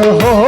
সহ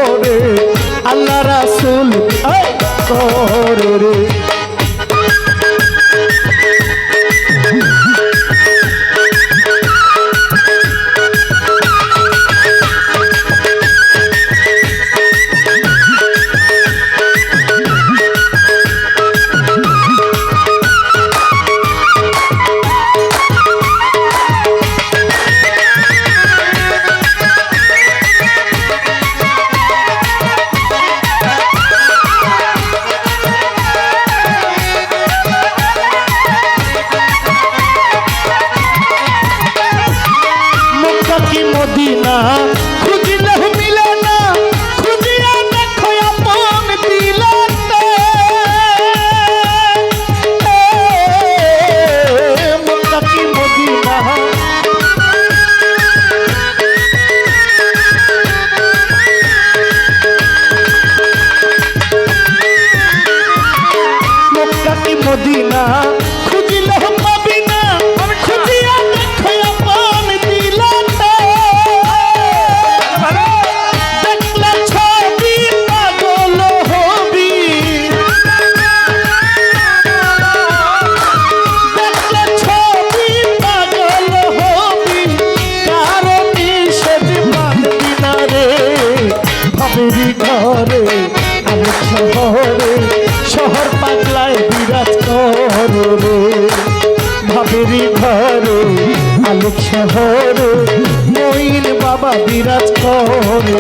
না মেরি ঘর আলোক শহর ময়ূর বাবা বিরাজ করে।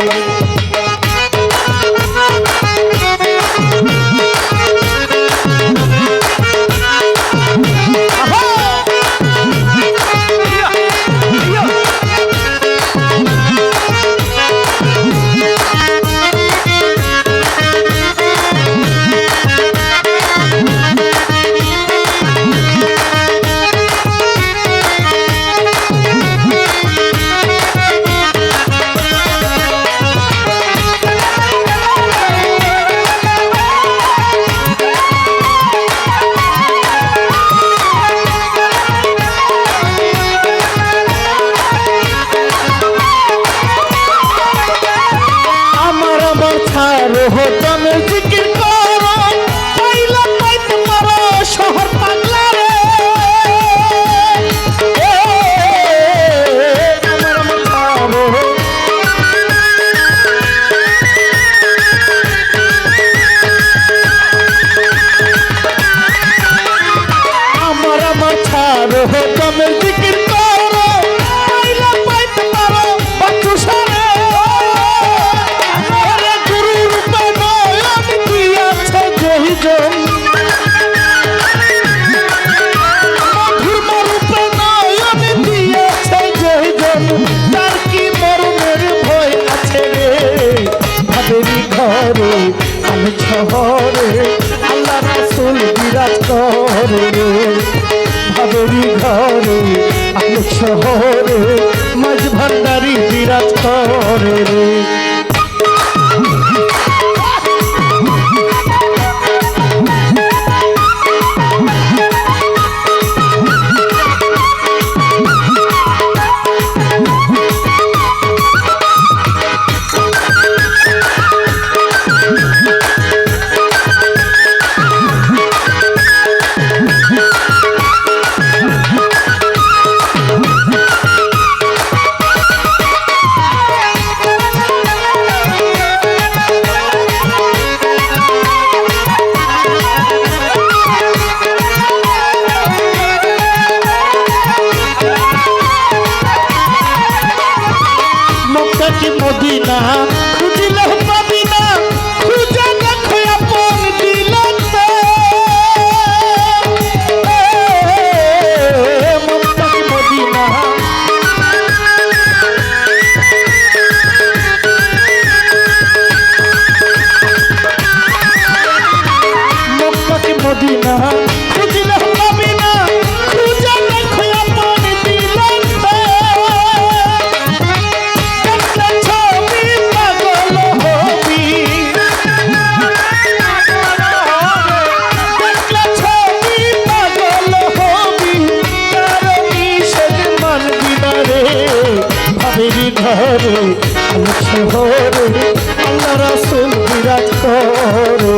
শহরে আল্লাহ রাসুল বিরাজ করে। ভাবেরি ঘরে আলোক শহরে মাঝ ভান্ডারি বিরাজ করে। রে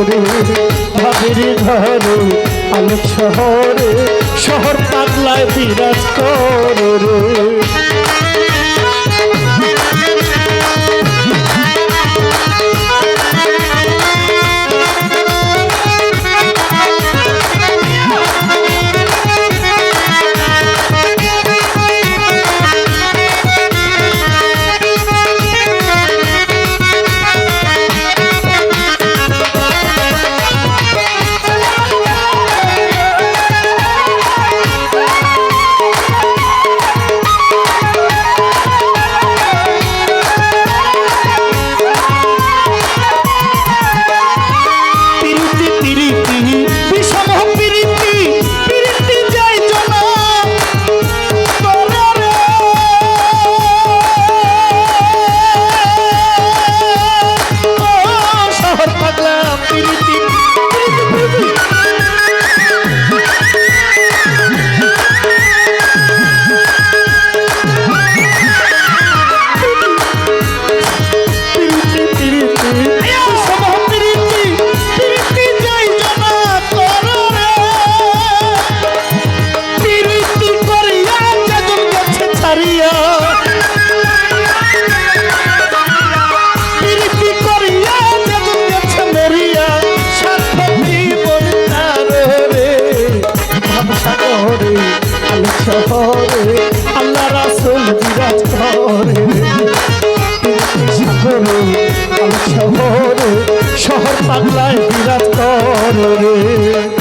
ধরে ভাবির ধরে আলোক শহরে শহর পাগলায় বিরাজ করে শহরে জীবনে শহর পাগলায় বিরাট করে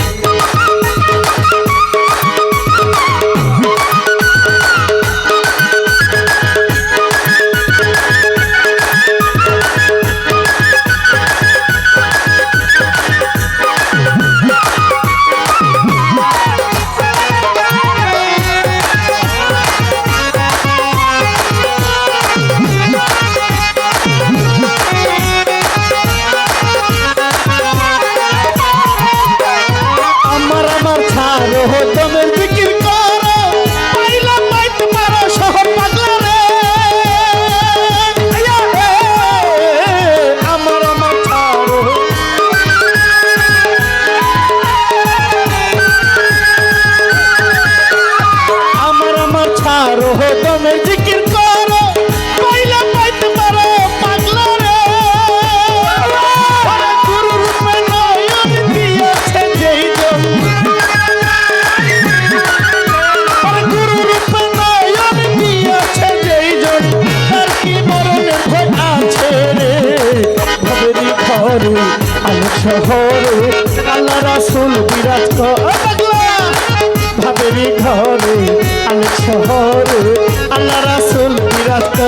हो तुम শহরে আল্লাহ রাসুল বিরাজ ভাবেরি ঘরে আমি শহরে আল্লাহ রাসুল বিরাজ